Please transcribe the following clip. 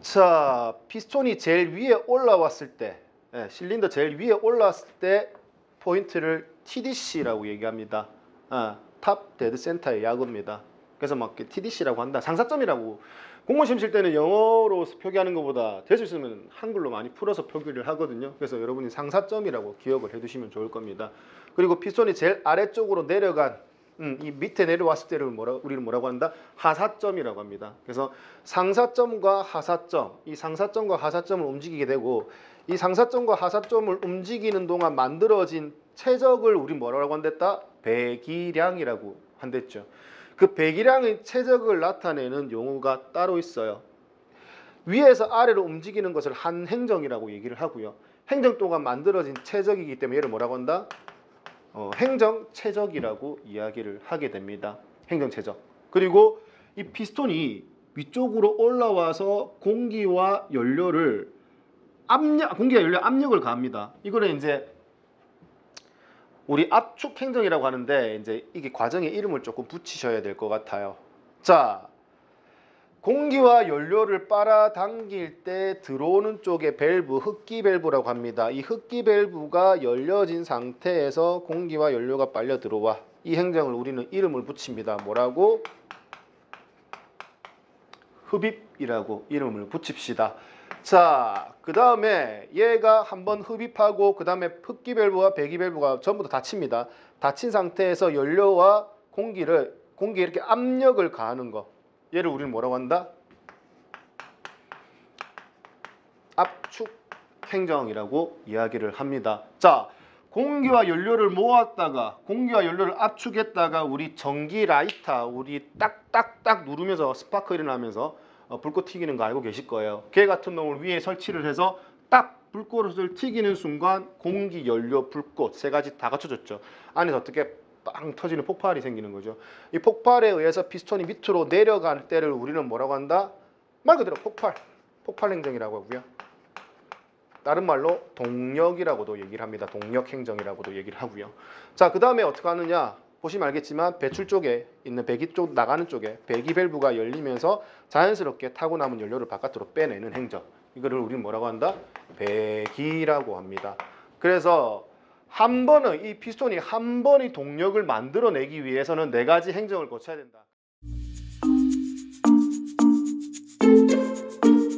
자, 피스톤이 제일 위에 올라왔을 때, 예, 실린더 제일 위에 올라왔을 때 포인트를 TDC라고 얘기합니다. 아, 탑 데드 센터의 야구입니다. 그래서 막 TDC라고 한다. 상사점이라고 공무원 시험 칠 때는 영어로 표기하는 것보다 될 수 있으면 한글로 많이 풀어서 표기를 하거든요. 그래서 여러분이 상사점이라고 기억을 해두시면 좋을 겁니다. 그리고 피스톤이 제일 아래쪽으로 내려간 음, 이 밑에 내려왔을 때를 뭐라 우리는 뭐라고 한다? 하사점이라고 합니다. 그래서 상사점과 하사점, 이 상사점과 하사점을 움직이게 되고 이 상사점과 하사점을 움직이는 동안 만들어진 최적을 우리 뭐라고 한댔다? 배기량이라고 한댔죠. 그 배기량의 최적을 나타내는 용어가 따로 있어요. 위에서 아래로 움직이는 것을 한 행정이라고 얘기를 하고요. 행정 동안 만들어진 최적이기 때문에 얘를 뭐라고 한다? 어, 행정 최적이라고 이야기를 하게 됩니다. 행정 최적. 그리고 이 피스톤이 위쪽으로 올라와서 공기와 연료를 압력, 공기와 연료 압력을 가합니다. 이거를 이제 우리 압축 행정이라고 하는데 이제 이게 과정에 이름을 조금 붙이셔야 될 것 같아요. 자, 공기와 연료를 빨아당길 때 들어오는 쪽에 밸브, 흡기 밸브라고 합니다. 이 흡기 밸브가 열려진 상태에서 공기와 연료가 빨려 들어와. 이 행정을 우리는 이름을 붙입니다. 뭐라고? 흡입이라고 이름을 붙입시다. 자, 그 다음에 얘가 한번 흡입하고 그 다음에 흡기 밸브와 배기 밸브가 전부 다 닫힙니다. 닫힌 상태에서 연료와 공기를 공기에 이렇게 압력을 가하는 거. 얘를 우리는 뭐라고 한다? 압축 행정이라고 이야기를 합니다. 자, 공기와 연료를 모았다가 공기와 연료를 압축했다가 우리 전기 라이터 우리 딱딱딱 누르면서 스파크 일어나면서 어, 불꽃 튀기는 거 알고 계실 거예요. 걔 같은 놈을 위에 설치를 해서 딱 불꽃을 튀기는 순간 공기, 연료, 불꽃 세 가지 다 갖춰졌죠. 안에서 어떻게 빵 터지는 폭발이 생기는 거죠. 이 폭발에 의해서 피스톤이 밑으로 내려갈 때를 우리는 뭐라고 한다? 말 그대로 폭발, 폭발 행정이라고 하고요. 다른 말로 동력이라고도 얘기를 합니다. 동력 행정이라고도 얘기를 하고요. 자, 그 다음에 어떻게 하느냐? 보시면 알겠지만 배출 쪽에 있는 배기 쪽 나가는 쪽에 배기 밸브가 열리면서 자연스럽게 타고 남은 연료를 바깥으로 빼내는 행정. 이거를 우리는 뭐라고 한다? 배기라고 합니다. 그래서 한 번은 이 피스톤이 한 번의 동력을 만들어내기 위해서는 네 가지 행정을 거쳐야 된다.